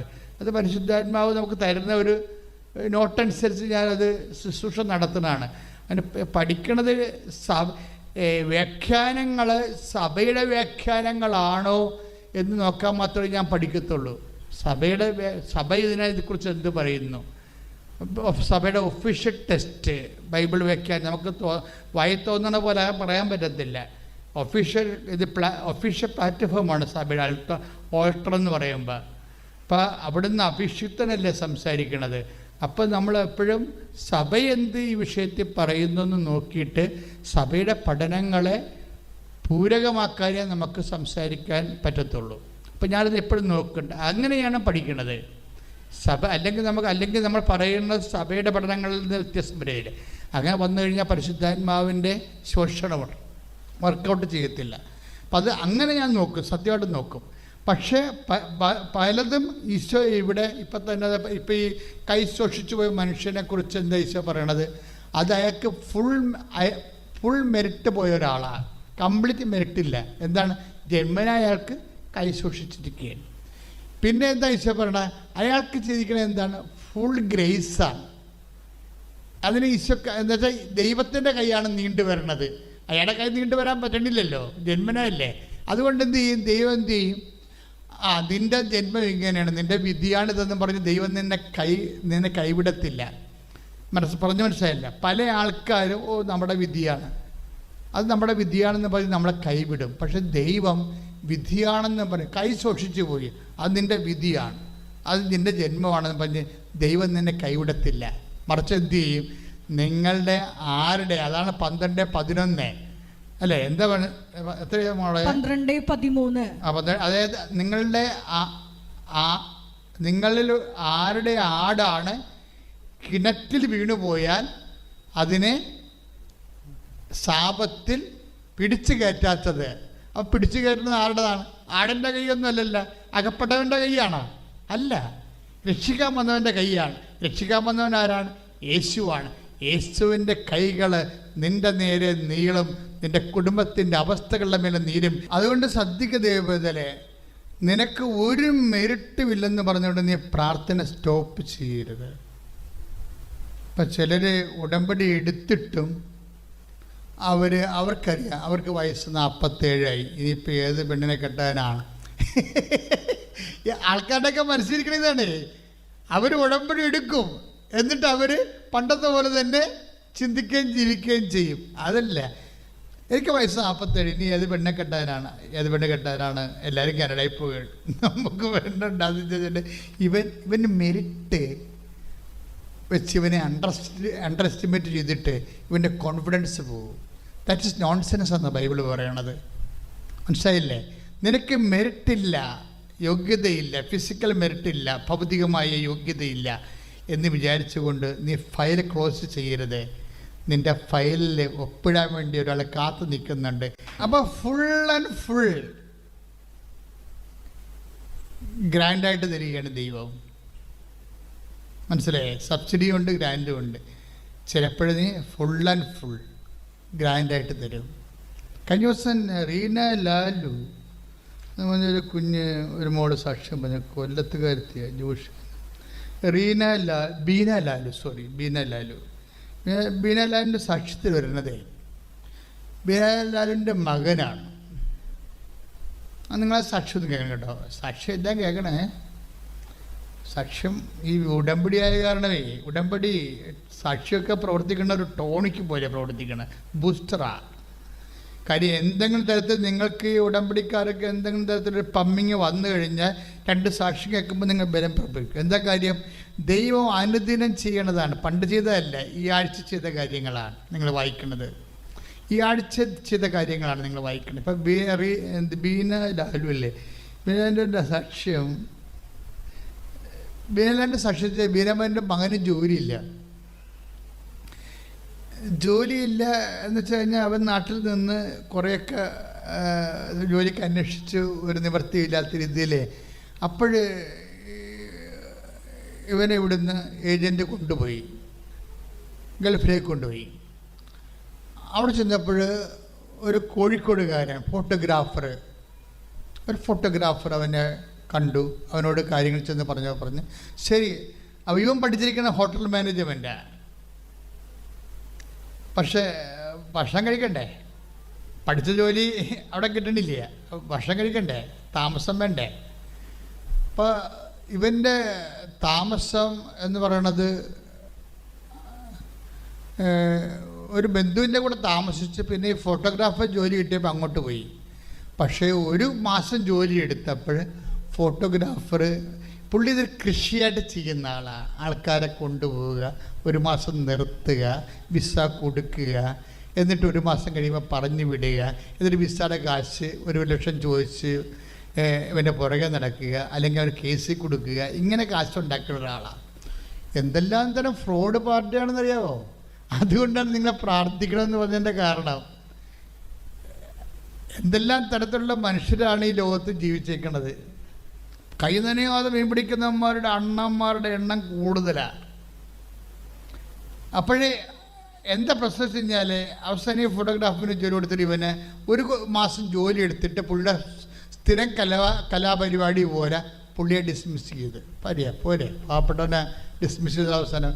A: അത് പരിശുദ്ധാത്മാവ് നമുക്ക് തരുന്ന ഒരു നോട്ടനുസരിച്ച് ഞാനത് ശുശ്രൂഷ നടത്തുന്നതാണ്. പ- പഠിക്കണത് സഭ വ്യാഖ്യാനങ്ങൾ സഭയുടെ വ്യാഖ്യാനങ്ങളാണോ എന്ന് നോക്കാൻ മാത്രമേ ഞാൻ പഠിക്കത്തുള്ളൂ. സഭയുടെ സഭ ഇതിനെക്കുറിച്ച് എന്ത് പറയുന്നു? സഭയുടെ ഒഫീഷ്യൽ ടെസ്റ്റ് ബൈബിൾ വ്യാഖ്യാനം നമുക്ക് തോ വായി തോന്നണ പോലെ പറയാൻ പറ്റത്തില്ല. ഒഫീഷ്യൽ ഇത് പ്ലാ ഒഫീഷ്യൽ പ്ലാറ്റ്ഫോമാണ് സഭയുടെ അൾട്ട ഓൾട്ടർ എന്ന് പറയുമ്പോൾ അപ്പോൾ അവിടുന്ന് അഭിഷിക്തനല്ലേ സംസാരിക്കണത്? അപ്പോൾ നമ്മൾ എപ്പോഴും സഭ എന്ത് ഈ വിഷയത്തിൽ പറയുന്നു എന്ന് നോക്കിയിട്ട് സഭയുടെ പഠനങ്ങളെ പൂരകമാക്കാനേ നമുക്ക് സംസാരിക്കാൻ പറ്റത്തുള്ളൂ. അപ്പോൾ ഞാനത് എപ്പോഴും നോക്കുന്നുണ്ട് അങ്ങനെയാണ് പഠിക്കുന്നത് സഭ അല്ലെങ്കിൽ നമുക്ക് അല്ലെങ്കിൽ നമ്മൾ പറയുന്നത് സഭയുടെ പഠനങ്ങളിൽ നിന്ന് വ്യത്യസ്തം വരികയില്ല. അങ്ങനെ വന്നു കഴിഞ്ഞാൽ പരിശുദ്ധാത്മാവിന്റെ ശോഷണം വർക്കൗട്ട് ചെയ്യത്തില്ല. അപ്പം അത് അങ്ങനെ ഞാൻ നോക്കും സത്യമായിട്ട് നോക്കും. പക്ഷേ പലതും ഈശോ ഇവിടെ ഇപ്പം തന്നെ ഇപ്പം ഈ കൈ ശോഷിച്ചു പോയ മനുഷ്യനെ കുറിച്ച് എന്താ ഈശോ പറയണത്? അത് അയാൾക്ക് ഫുൾ ഫുൾ മെറിറ്റ് പോയ ഒരാളാണ്. കംപ്ലീറ്റ് മെറിറ്റ് ഇല്ല. എന്താണ്? ജന്മന അയാൾക്ക് കൈ സൂക്ഷിച്ചിരിക്കുകയാണ്. പിന്നെ എന്താ ഈശോ പറയണത് അയാൾക്ക് ചെയ്തിരിക്കണത് എന്താണ്? ഫുൾ ഗ്രേസാണ് അതിന് ഈശോ എന്താ വെച്ചാൽ ദൈവത്തിന്റെ കൈയാണ് നീണ്ടു വരണത്. അയാളുടെ കൈ നീണ്ടു വരാൻ പറ്റണില്ലല്ലോ. ജന്മനല്ലേ അതുകൊണ്ട് എന്ത് ചെയ്യും? ദൈവം എന്ത് ചെയ്യും? ആ നിന്റെ ജന്മം ഇങ്ങനെയാണ്. നിന്റെ വിധിയാണിതെന്ന് പറഞ്ഞ് ദൈവം നിന്നെ കൈ നിന്നെ കൈവിടത്തില്ല. മനസ്സ് പറഞ്ഞു മനസ്സിലായില്ല. പല ആൾക്കാരും ഓ നമ്മുടെ വിധിയാണ്. അത് നമ്മുടെ വിധിയാണെന്ന് പറഞ്ഞ് നമ്മളെ കൈവിടും. പക്ഷെ ദൈവം വിധിയാണെന്ന് പറഞ്ഞ് കൈ സൂക്ഷിച്ചു പോയി. അത് നിന്റെ വിധിയാണ്. അത് നിന്റെ ജന്മമാണെന്ന് പറഞ്ഞ് ദൈവം നിന്നെ കൈവിടത്തില്ല. മറിച്ച് എന്ത് ചെയ്യും? നിങ്ങളുടെ ആരുടെ? അതാണ് പന്ത്രണ്ട് പതിനൊന്ന്. അല്ലേ? എന്താ എത്ര എത്രയാ മോളെ?
B: പന്ത്രണ്ട് പതിമൂന്ന്.
A: അതായത് നിങ്ങളുടെ നിങ്ങളിൽ ആരുടെ ആടാണ് കിണറ്റിൽ വീണുപോയാൽ അതിനെ ശാപത്തിൽ പിടിച്ചു കയറ്റാത്തത്. അപ്പം പിടിച്ചു കയറ്റുന്നത് ആരുടേതാണ്? ആടന്റെ കൈയൊന്നും അല്ലല്ല. അകപ്പെട്ടവന്റെ കൈയാണോ? അല്ല. രക്ഷിക്കാൻ വന്നവന്റെ കൈയാണ്. രക്ഷിക്കാൻ വന്നവൻ ആരാണ്? യേശുവാണ്. യേശുവിന്റെ കൈകൾ നിന്റെ നേരെ നീളും നിന്റെ കുടുംബത്തിന്റെ അവസ്ഥകളുടെ മേലെ നീരും. അതുകൊണ്ട് സദ്യക്ക് ദേവതലെ നിനക്ക് ഒരു മെരിട്ടുമില്ലെന്ന് പറഞ്ഞുകൊണ്ട് നീ പ്രാർത്ഥന സ്റ്റോപ്പ് ചെയ്യരുത്. ഇപ്പം ചിലർ ഉടമ്പടി എടുത്തിട്ടും അവർ അവർക്കറിയാം അവർക്ക് വയസ്സ് നാൽപ്പത്തേഴായി. ഇനിയിപ്പോൾ ഏത് പെണ്ണിനെ കെട്ടാനാണ്? ആൾക്കാരുടെയൊക്കെ മനസ്സിലിരിക്കണ അവർ ഉടമ്പടി എടുക്കും. എന്നിട്ട് അവർ പണ്ടത്തെ പോലെ തന്നെ ചിന്തിക്കുകയും ജീവിക്കുകയും ചെയ്യും. അതല്ല. എനിക്ക് വയസ്സ് നാൽപ്പത്തേഴ് ഇനി ഏത് പെണ്ണെ കെട്ടാനാണ് ഏത് പെണ്ണെ കെട്ടാനാണ് എല്ലാവരും കാനഡയിൽ പോവുകയാണ്. നമുക്ക് പെണ്ണുണ്ടാകുന്ന ഇവൻ ഇവന് മെരിറ്റ് വെച്ച് ഇവനെ അണ്ടർ അണ്ടർ എസ്റ്റിമേറ്റ് ചെയ്തിട്ട് ഇവന്റെ കോൺഫിഡൻസ് പോകും ദാറ്റ് ഇസ് നോൺസെൻസ് എന്ന് ബൈബിൾ പറയണത്. മനസ്സിലായില്ലേ? നിനക്ക് മെരിറ്റില്ല യോഗ്യതയില്ല ഫിസിക്കൽ മെരിറ്റില്ല ഭൗതികമായ യോഗ്യതയില്ല. എന്ന് വിചാരിച്ചുകൊണ്ട് നീ ഫയൽ ക്ലോസ് ചെയ്യരുത്. നിന്റെ ഫയലിൽ ഒപ്പിടാൻ വേണ്ടി ഒരാൾ കാത്തു നിൽക്കുന്നുണ്ട്. അപ്പോൾ ഫുൾ ആൻഡ് ഫുൾ ഗ്രാൻഡായിട്ട് തരികയാണ് ദൈവം. മനസ്സിലായേ? സബ്സിഡിയും ഉണ്ട് ഗ്രാൻഡും ഉണ്ട്. ചിലപ്പോഴും നീ ഫുൾ ആൻഡ് ഫുൾ ഗ്രാൻഡായിട്ട് തരും. കഴിഞ്ഞ ദിവസം റീന ലാലു പറഞ്ഞൊരു കുഞ്ഞ് ഒരു മോൾ സാക്ഷ്യം പറഞ്ഞു കൊല്ലത്തുകാരത്തിയ ജോഷ്. റീന ലാ ബീന ലാലു സോറി ബീന ലാലു. ബീന- ലാലിന്റെ സാക്ഷ്യത്തിൽ വരുന്നതേ ബീന ലാലിന്റെ മകനാണ്. നിങ്ങളെ സാക്ഷ്യം കേൾക്കണം കേട്ടോ. സാക്ഷ്യം ഇതാ കേൾക്കണേ. സാക്ഷ്യം ഈ ഉടമ്പടി ആയ കാരണമേ ഉടമ്പടി സാക്ഷിയൊക്കെ പ്രവർത്തിക്കുന്ന ഒരു ടോണിക്ക് പോലെ പ്രവർത്തിക്കണം. ബൂസ്റ്ററാ. കാര്യം എന്തെങ്കിലും തരത്തിൽ നിങ്ങൾക്ക് ഈ ഉടമ്പടിക്കാരൊക്കെ എന്തെങ്കിലും തരത്തിലൊരു പമ്മിങ് വന്നു കഴിഞ്ഞാൽ രണ്ട് സാക്ഷി കേൾക്കുമ്പോൾ നിങ്ങൾ ബലം പ്രഭവിക്കും എന്താ കാര്യം? ദൈവം അനുദിനം ചെയ്യണതാണ്. പണ്ട് ചെയ്തതല്ല ഈ ആഴ്ച ചെയ്ത കാര്യങ്ങളാണ് നിങ്ങൾ വായിക്കുന്നത്. ഈ ആഴ്ച ചെയ്ത കാര്യങ്ങളാണ് നിങ്ങൾ വായിക്കുന്നത്. ഇപ്പം ബീ എന്ത് ബീന ലാലു അല്ലേ? ബീനാന്റെ സാക്ഷ്യം ബീനലാന്റെ സാക്ഷ്യത്തെ ബീനമ്മന്റെ മകന് ജോലിയില്ല. ജോലിയില്ല എന്ന് വെച്ച് കഴിഞ്ഞാൽ അവൻ നാട്ടിൽ നിന്ന് കുറേയൊക്കെ ജോലിക്ക് അന്വേഷിച്ച്. ഒരു നിവൃത്തിയില്ലാത്ത രീതിയിൽ അപ്പോൾ ഇവനെ ഇവിടുന്ന് ഏജന്റ് കൊണ്ടുപോയി. ഗൾഫിലേക്ക് കൊണ്ടുപോയി. അവിടെ ചെന്നപ്പോൾ ഒരു കോഴിക്കോടുകാരൻ ഫോട്ടോഗ്രാഫർ ഒരു ഫോട്ടോഗ്രാഫർ അവനെ കണ്ടു. അവനോട് കാര്യങ്ങൾ ചെന്ന് പറഞ്ഞു പറഞ്ഞ്. ശരി അവ ഇവൻ പഠിച്ചിരിക്കുന്ന ഹോട്ടൽ മാനേജ്മെന്റാണ് പക്ഷേ ഭക്ഷണം കഴിക്കണ്ടേ? പഠിച്ച ജോലി അവിടെ കിട്ടണില്ല? ഭക്ഷണം കഴിക്കണ്ടേ? താമസം വേണ്ടേ? അപ്പോൾ ഇവന്റെ താമസം എന്ന് പറയണത് ഒരു ബന്ധുവിന്റെ കൂടെ താമസിച്ച് പിന്നെ ഈ ഫോട്ടോഗ്രാഫർ ജോലി കിട്ടിയപ്പോൾ അങ്ങോട്ട് പോയി. പക്ഷേ ഒരു മാസം ജോലി എടുത്തപ്പോൾ ഫോട്ടോഗ്രാഫർ പുള്ളി ഇതൊരു കൃഷിയായിട്ട് ചെയ്യുന്ന ആളാണ് ആൾക്കാരെ കൊണ്ടുപോവുക ഒരു മാസം നിർത്തുക വിസ കൊടുക്കുക എന്നിട്ട് ഒരു മാസം കഴിയുമ്പോൾ പറഞ്ഞു വിടുക എന്നിട്ട് വിസയുടെ കാശ് ഒരു ലക്ഷം ചോദിച്ച് ഇവന്റെ പുറകെ നടക്കുക അല്ലെങ്കിൽ അവർ കേസിൽ കൊടുക്കുക ഇങ്ങനെ കാശ് ഉണ്ടാക്കുന്ന ഒരാളാണ് എന്തെല്ലാം തരം ഫ്രോഡ് പാർട്ടിയാണെന്നറിയാമോ അതുകൊണ്ടാണ് നിങ്ങളെ പ്രാർത്ഥിക്കണമെന്ന് പറഞ്ഞതിന്റെ കാരണം. എന്തെല്ലാം തരത്തിലുള്ള മനുഷ്യരാണ് ഈ ലോകത്ത് ജീവിച്ചേക്കണത്? കൈ അത് മീൻ പിടിക്കുന്നവന്മാരുടെ അണ്ണന്മാരുടെ എണ്ണം കൂടുതലാണ് അപ്പോഴേ എന്താ പ്രശ്നം വെച്ച് കഴിഞ്ഞാൽ അവസാനം ഈ ഫോട്ടോഗ്രാഫിന് ജോലി കൊടുത്തിട്ട് ഇവന് ഒരു മാസം ജോലി എടുത്തിട്ട് പുള്ളിയുടെ സ്ഥിരം കലാ കലാപരിപാടി പോലെ പുള്ളിയെ ഡിസ്മിസ് ചെയ്ത്. പരിയ പോരെ പാവപ്പെട്ടവനെ ഡിസ്മിസ് ചെയ്ത അവസാനം.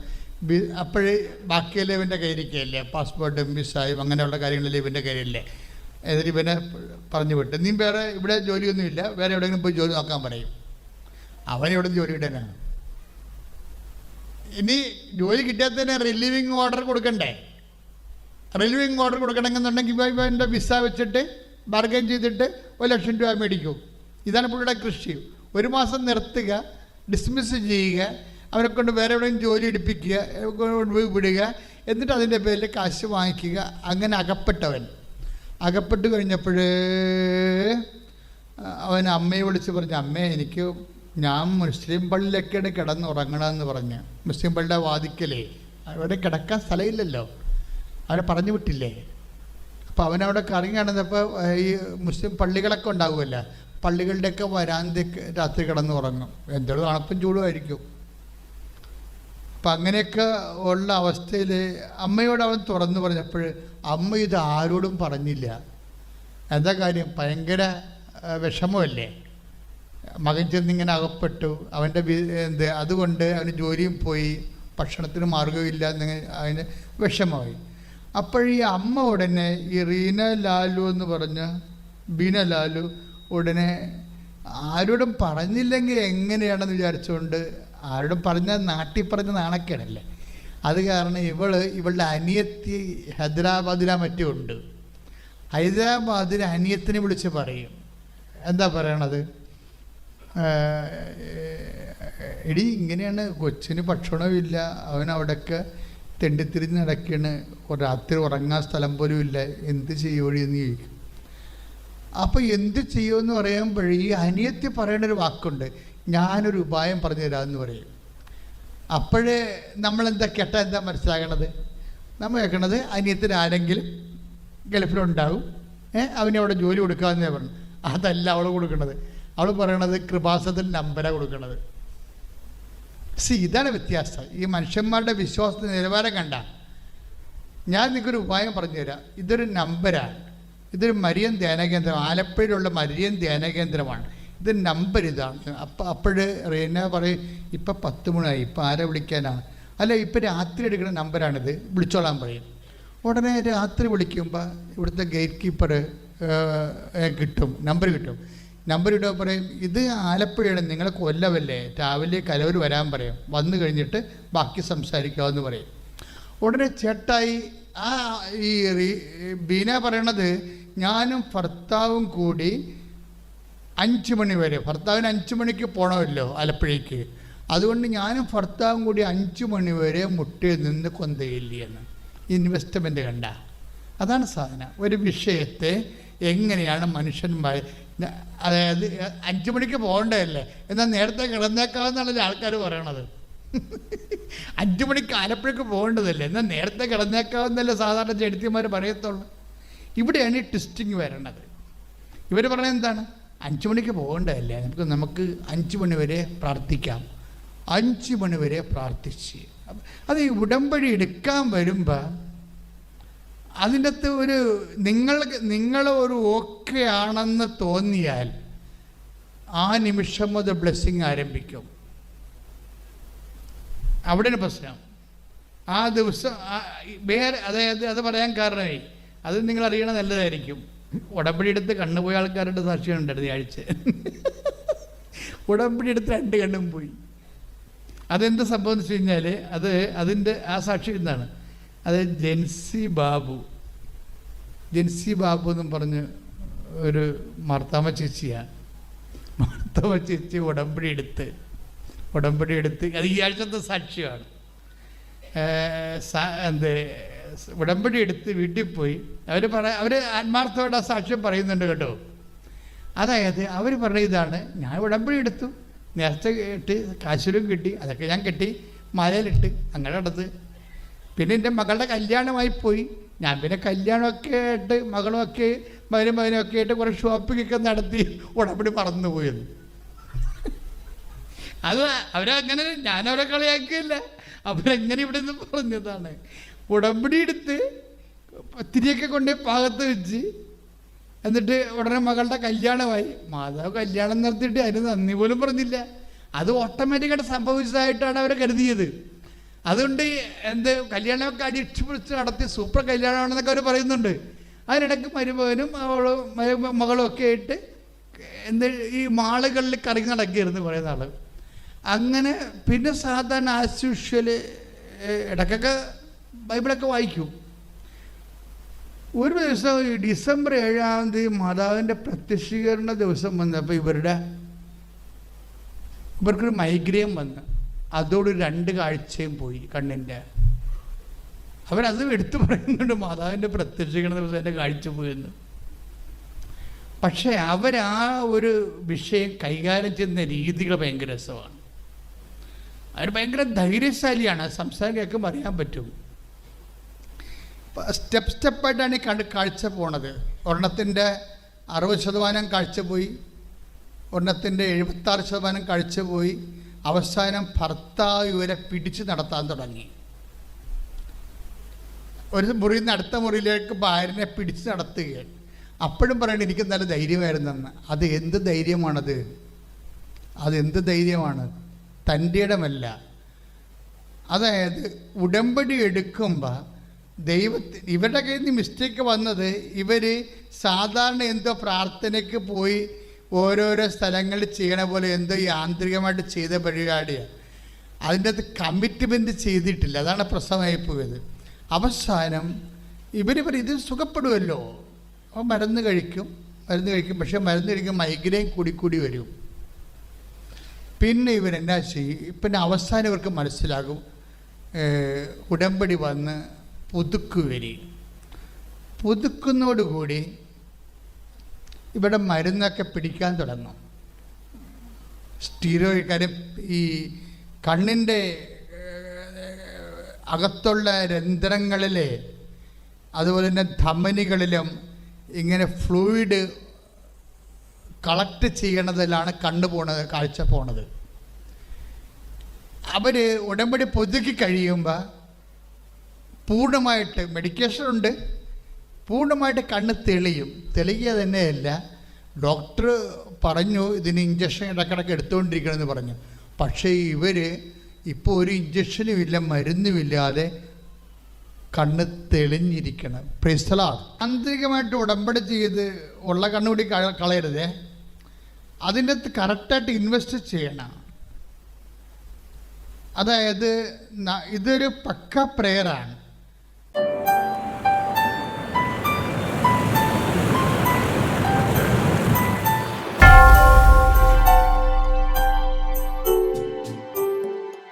A: അപ്പോഴേ ബാക്കിയെല്ലാം ഇവന്റെ കയ്യിരിക്കുകയല്ലേ പാസ്പോർട്ടും വിസായും അങ്ങനെയുള്ള കാര്യങ്ങളെല്ലാം ഇവന്റെ കയ്യിലല്ലേ? എന്നിട്ട് ഇവനെ പറഞ്ഞു വിട്ടു. നീ വേറെ ഇവിടെ ജോലിയൊന്നുമില്ല. വേറെ എവിടെയെങ്കിലും പോയി ജോലി നോക്കാൻ പറയും. അവൻ ഇവിടെ ജോലി ഇടാനാണ് ഇനി ജോലി കിട്ടാത്തതിന് റിലീവിങ് ഓർഡർ കൊടുക്കണ്ടേ? റിലീവിങ് ഓർഡർ കൊടുക്കണമെന്നുണ്ടെങ്കിൽ ഇവന്റെ വിസ വെച്ചിട്ട് ബാർഗൈൻ ചെയ്തിട്ട് ഒരു ലക്ഷം രൂപ മേടിക്കും. ഇതാണ് പുള്ളിയുടെ കൃഷി. ഒരു മാസം നിർത്തുക ഡിസ്മിസ് ചെയ്യുക അവരെ കൊണ്ട് വേറെ എവിടെയും ജോലി എടുപ്പിക്കുക വിടുക എന്നിട്ട് അതിന്റെ പേരിൽ കാശ് വാങ്ങിക്കുക. അങ്ങനെ അകപ്പെട്ടവൻ. അകപ്പെട്ട് കഴിഞ്ഞപ്പോൾ അവൻ അമ്മയെ വിളിച്ച് പറഞ്ഞു അമ്മേ എനിക്ക് ഞാൻ മുസ്ലിം പള്ളിയിലൊക്കെയാണ് കിടന്നുറങ്ങണമെന്ന് പറഞ്ഞ്. മുസ്ലിം പള്ളിയുടെ വാതിക്കലേ. അവിടെ കിടക്കാൻ സ്ഥലമില്ലല്ലോ. അവരെ പറഞ്ഞു വിട്ടില്ലേ? അപ്പോൾ അവനവിടെ കറങ്ങി നടന്നപ്പോൾ ഈ മുസ്ലിം പള്ളികളൊക്കെ ഉണ്ടാകുമല്ലോ പള്ളികളുടെയൊക്കെ വരാന്തൊക്കെ രാത്രി കിടന്നുറങ്ങും. എന്തൊരു തണുപ്പും ചൂടുമായിരിക്കും അപ്പം അങ്ങനെയൊക്കെ ഉള്ള അവസ്ഥയിൽ അമ്മയോട് അവൻ തുറന്നു പറഞ്ഞപ്പോൾ അമ്മ ഇത് ആരോടും പറഞ്ഞില്ല. എന്താ കാര്യം? ഭയങ്കര വിഷമമല്ലേ? മകൻ ചെന്നിങ്ങനെ അകപ്പെട്ടു. അവന്റെ എന്ത് അതുകൊണ്ട് അവന് ജോലിയും പോയി. ഭക്ഷണത്തിന് മാർഗമില്ല എന്ന് അതിന് വിഷമമായി. അപ്പോഴീ അമ്മ ഉടനെ ഈ റീന ലാലു എന്ന് പറഞ്ഞ ബീന ലാലു ഉടനെ ആരോടും പറഞ്ഞില്ലെങ്കിൽ എങ്ങനെയാണെന്ന് വിചാരിച്ചുകൊണ്ട് ആരോടും പറഞ്ഞ നാട്ടിൽ പറഞ്ഞ നാണക്കേടല്ലേ. അത് കാരണം ഇവൾ ഇവളുടെ അനിയത്തി ഹൈദരാബാദിലാ മറ്റും ഉണ്ട്. ഹൈദരാബാദിൽ അനിയത്തിനെ വിളിച്ച് പറയും. എന്താ പറയണത്? എടി ഇങ്ങനെയാണ്. കൊച്ചിന് ഭക്ഷണമില്ല അവൻ അവിടെയൊക്കെ തെണ്ടിത്തിരിഞ്ഞ് നടക്കുകയാണ് രാത്രി ഉറങ്ങാൻ സ്ഥലം പോലും ഇല്ല. എന്ത് ചെയ്യുവഴി എന്ന് ചോദിക്കും. അപ്പോൾ എന്ത് ചെയ്യുമെന്ന് പറയുമ്പോൾ ഈ അനിയത്തി പറയുന്ന ഒരു വാക്കുണ്ട്. ഞാനൊരു ഉപായം പറഞ്ഞു തരാമെന്ന് പറയും. അപ്പോഴേ നമ്മളെന്താ കേട്ട എന്താ മനസ്സിലാകണത്? നമ്മൾ കേൾക്കണത് അനിയത്തിന് ആരെങ്കിലും ഗൾഫിലുണ്ടാവും. ഏഹ് അവനെ അവിടെ ജോലി കൊടുക്കാമെന്നേ പറഞ്ഞു. അതല്ല അവൾ കൊടുക്കണത്. അവൾ പറയണത് കൃപാസത്തിൽ നമ്പരാണ് കൊടുക്കണത്. സി ഇതാണ് വ്യത്യാസം. ഈ മനുഷ്യന്മാരുടെ വിശ്വാസത്തിന് നിലവാരം കണ്ട. ഞാൻ നിങ്ങൾക്കൊരു ഉപായം പറഞ്ഞു തരാം ഇതൊരു നമ്പരാണ് ഇതൊരു മരിയൻ ധ്യാന കേന്ദ്രം ആലപ്പുഴയിലുള്ള മരിയൻ ധ്യാന കേന്ദ്രമാണ്. ഇത് നമ്പർ ഇതാണ്. അപ്പം അപ്പോഴ് റീന പറയും ഇപ്പം പത്ത് മണിയായി. ഇപ്പം ആരെ വിളിക്കാനാണ് അല്ല ഇപ്പം രാത്രി എടുക്കുന്ന നമ്പരാണിത്. വിളിച്ചോളാൻ പറയും. ഉടനെ രാത്രി വിളിക്കുമ്പോൾ ഇവിടുത്തെ ഗേറ്റ് കീപ്പർ കിട്ടും. നമ്പർ കിട്ടും. നമ്പർ ഇടുമ്പോൾ പറയും ഇത് ആലപ്പുഴയാണ് നിങ്ങളെ കൊല്ലമല്ലേ രാവിലെ കലവർ വരാൻ പറയും. വന്നു കഴിഞ്ഞിട്ട് ബാക്കി സംസാരിക്കാമെന്ന് പറയും. ഉടനെ ചേട്ടായി ആ ഈ ബീന പറയണത് ഞാനും ഭർത്താവും കൂടി അഞ്ച് മണി വരെ ഭർത്താവിന് അഞ്ച് മണിക്ക് പോകണമല്ലോ ആലപ്പുഴയ്ക്ക്. അതുകൊണ്ട് ഞാനും ഭർത്താവും കൂടി അഞ്ച് മണി വരെ മുട്ടിൽ നിന്ന് കൊന്തയില്ലെന്ന് ഇൻവെസ്റ്റ്മെന്റ് കണ്ട. അതാണ് സാധനം. ഒരു വിഷയത്തെ എങ്ങനെയാണ് മനുഷ്യന്മാർ അതായത് അഞ്ച് മണിക്ക് പോകേണ്ടതല്ലേ? എന്നാൽ നേരത്തെ കിടന്നേക്കാമെന്നാണല്ലോ ആൾക്കാർ പറയണത്. അഞ്ചു മണിക്ക് ആലപ്പുഴയ്ക്ക് പോകേണ്ടതല്ലേ? എന്നാൽ നേരത്തെ കിടന്നേക്കാവുന്നല്ലേ സാധാരണ ചെടുത്തിമാർ പറയത്തുള്ളൂ. ഇവിടെയാണ് ഈ ട്വിസ്റ്റിങ് വരേണ്ടത്. ഇവർ പറയുന്നത് എന്താണ്? അഞ്ചു മണിക്ക് പോകേണ്ടതല്ലേ? നമുക്ക് നമുക്ക് അഞ്ച് മണി വരെ പ്രാർത്ഥിക്കാം. അഞ്ച് മണി വരെ പ്രാർത്ഥിച്ച്. അത് ഈ ഉടമ്പടി എടുക്കാൻ വരുമ്പോൾ അതിന്റെ അകത്ത് ഒരു നിങ്ങൾ നിങ്ങൾ ഒരു ഓക്കെ ആണെന്ന് തോന്നിയാൽ ആ നിമിഷം മുതൽ ബ്ലെസ്സിങ് ആരംഭിക്കും. അവിടെയാണ് പ്രശ്നം. ആ ദിവസം വേറെ അതായത് അത് പറയാൻ കാരണമായി. അത് നിങ്ങൾ അറിയണ നല്ലതായിരിക്കും. ഉടമ്പടി എടുത്ത് കണ്ണുപോയ ആൾക്കാരുടെ സാക്ഷ്യം ഉണ്ടായിരുന്നു ആഴ്ച. ഉടമ്പടി എടുത്ത് രണ്ട് കണ്ണും പോയി. അതെന്ത് സംഭവം എന്ന് വെച്ച് കഴിഞ്ഞാൽ അത് അതിന്റെ ആ സാക്ഷി എന്താണ് അത് ജെൻസി ബാബു. ജെൻസി ബാബു എന്നും പറഞ്ഞ് ഒരു മർത്താമ ചേച്ചിയാണ് മർത്താമ ചേച്ചി ഉടമ്പടി എടുത്ത് ഉടമ്പടി എടുത്ത് അത് ഈ ആഴ്ചത്തെ സാക്ഷ്യമാണ്. സ- എന്ത് ഉടമ്പടി എടുത്ത് വീട്ടിൽ പോയി. അവർ പറ അവർ ആത്മാർത്ഥമായിട്ട് ആ സാക്ഷ്യം പറയുന്നുണ്ട് കേട്ടോ. അതായത് അവർ പറഞ്ഞ ഇതാണ് ഞാൻ ഉടമ്പടി എടുത്തു. നേരത്തെ ഇട്ട് കാശിലും കിട്ടി അതൊക്കെ ഞാൻ കെട്ടി മലയിലിട്ട് അങ്ങനെ നടന്ന് പിന്നെ എന്റെ മകളുടെ കല്യാണമായി പോയി. ഞാൻ പിന്നെ കല്യാണമൊക്കെ ആയിട്ട് മകളുമൊക്കെ മകനും മകനൊക്കെ ആയിട്ട് കുറേ ഷോപ്പിങ്ങൊക്കെ നടത്തി ഉടമ്പടി പറന്നു പോയത്. അത് അവരങ്ങനെ ഞാനവരെ കളിയാക്കിയില്ല. അവരെങ്ങനെ ഇവിടെ നിന്ന് പറഞ്ഞതാണ്. ഉടമ്പടി എടുത്ത് പത്തിരിയൊക്കെ കൊണ്ട് പാകത്ത് വെച്ച് എന്നിട്ട് ഉടനെ മകളുടെ കല്യാണമായി. മാതാവ് കല്യാണം നടത്തിയിട്ട് അതിന് നന്ദി പോലും പറഞ്ഞില്ല. അത് ഓട്ടോമാറ്റിക്കായിട്ട് സംഭവിച്ചതായിട്ടാണ് അവരെ കരുതിയത്. അതുകൊണ്ട് എന്ത് കല്യാണമൊക്കെ അടിച്ചു പിടിച്ച് നടത്തി സൂപ്പർ കല്യാണമാണെന്നൊക്കെ അവർ പറയുന്നുണ്ട്. അതിനിടയ്ക്ക് മരുമകനും അവളും മകളും ഒക്കെ ആയിട്ട് എന്ത് ഈ മാളുകളിൽ കറങ്ങി നടക്കിയിരുന്നു കുറേ നാൾ അങ്ങനെ പിന്നെ സാധാരണ ആസ് യൂഷ്വൽ ഇടയ്ക്കൊക്കെ ബൈബിളൊക്കെ വായിക്കും. ഒരു ദിവസം ഡിസംബർ ഏഴാം തീയതി മാതാവിന്റെ പ്രത്യക്ഷീകരണ ദിവസം വന്നപ്പോൾ ഇവരുടെ ഇവർക്കൊരു മൈഗ്രെയിൻ വന്ന്. അതോട് രണ്ട് കാഴ്ചയും പോയി കണ്ണിന്റെ. അവരത് എടുത്തു പറയുന്നുണ്ട് മാതാവിന്റെ പ്രത്യക്ഷീകരണ ദിവസം എന്റെ കാഴ്ച പോയെന്ന്. പക്ഷേ അവരാ ഒരു വിഷയം കൈകാര്യം ചെയ്യുന്ന രീതികൾ ഭയങ്കര രസമാണ്. അവർ ഭയങ്കര ധൈര്യശാലിയാണ്. സംസാരം കേൾക്കുമ്പോൾ അറിയാൻ പറ്റും. സ്റ്റെപ്പ് സ്റ്റെപ്പായിട്ടാണ് ഈ കണ്ട് കാഴ്ച പോണത്. ഒരെണ്ണത്തിന്റെ അറുപത് ശതമാനം കാഴ്ച പോയി. ഒരെണ്ണത്തിന്റെ എഴുപത്താറ് ശതമാനം കാഴ്ച പോയി. അവസാനം ഭർത്താവ് ഇവരെ പിടിച്ച് നടത്താൻ തുടങ്ങി. ഒരു മുറിയിൽ അടുത്ത മുറിയിലേക്ക് ഭാര്യനെ പിടിച്ച് നടത്തുകയാണ്. അപ്പോഴും പറയണ എനിക്ക് നല്ല ധൈര്യമായിരുന്നെന്ന്. അത് എന്ത് ധൈര്യമാണത്? അതെന്ത് ധൈര്യമാണ്? തന്റെ ഇടമല്ല. അതായത് ഉടമ്പടി എടുക്കുമ്പോൾ ദൈവത്തി ഇവരുടെ കയ്യിൽ നിന്ന് മിസ്റ്റേക്ക് വന്നത് ഇവർ സാധാരണ എന്തോ പ്രാർത്ഥനയ്ക്ക് പോയി ഓരോരോ സ്ഥലങ്ങളിൽ ചെയ്യണ പോലെ എന്തോ യാന്ത്രികമായിട്ട് ചെയ്ത പരിപാടിയാണ് അതിന്റെ അത് കമ്മിറ്റ്മെന്റ് ചെയ്തിട്ടില്ല. അതാണ് പ്രശ്നമായി പോയത്. അവസാനം ഇവർ പറയും ഇത് സുഖപ്പെടുമല്ലോ അപ്പോൾ മരുന്ന് കഴിക്കും. മരുന്ന് കഴിക്കും. പക്ഷേ മരുന്ന് കഴിക്കും മൈഗ്രെയിൻ കൂടി കൂടി വരും. പിന്നെ ഇവരെന്നാ ചെയ്യും? പിന്നെ അവസാനം ഇവർക്ക് മനസ്സിലാകും. ഉടമ്പടി വന്ന് പുതുക്കുവരി പുതുക്കുന്നതോടുകൂടി ഇവിടെ മരുന്നൊക്കെ പിടിക്കാൻ തുടങ്ങും. സ്റ്റീറോയിഡ് കാര്യം ഈ കണ്ണിന്റെ അകത്തുള്ള രന്ധ്രങ്ങളിലെ അതുപോലെ തന്നെ ധമനികളിലും ഇങ്ങനെ ഫ്ലൂയിഡ് കളക്ട് ചെയ്യണതിലാണ് കണ്ണു പോണത് കാഴ്ച പോണത്. അവർ ഉടമ്പടി പുതുക്കി കഴിയുമ്പോൾ പൂർണമായിട്ട് മെഡിക്കേഷൻ ഉണ്ട്. പൂർണമായിട്ട് കണ്ണ് തെളിയും. തെളിയുക തന്നെയല്ല ഡോക്ടർ പറഞ്ഞു ഇതിന് ഇഞ്ചക്ഷൻ ഇടക്കിടക്ക് എടുത്തുകൊണ്ടിരിക്കണമെന്ന് പറഞ്ഞു. പക്ഷേ ഇവർ ഇപ്പോൾ ഒരു ഇഞ്ചക്ഷനും ഇല്ല മരുന്നുമില്ലാതെ കണ്ണ് തെളിഞ്ഞിരിക്കണം. പ്രിസ്തലാണ് ആന്തരികമായിട്ട് ഉടമ്പടി ചെയ്ത് ഉള്ള കണ്ണുകൂടി കൂടി കളയരുതേ. അതിന്റെ അകത്ത് കറക്റ്റായിട്ട് ഇൻവെസ്റ്റ് ചെയ്യണം. അതായത് ഇതൊരു പക്ക പ്രെയറാണ്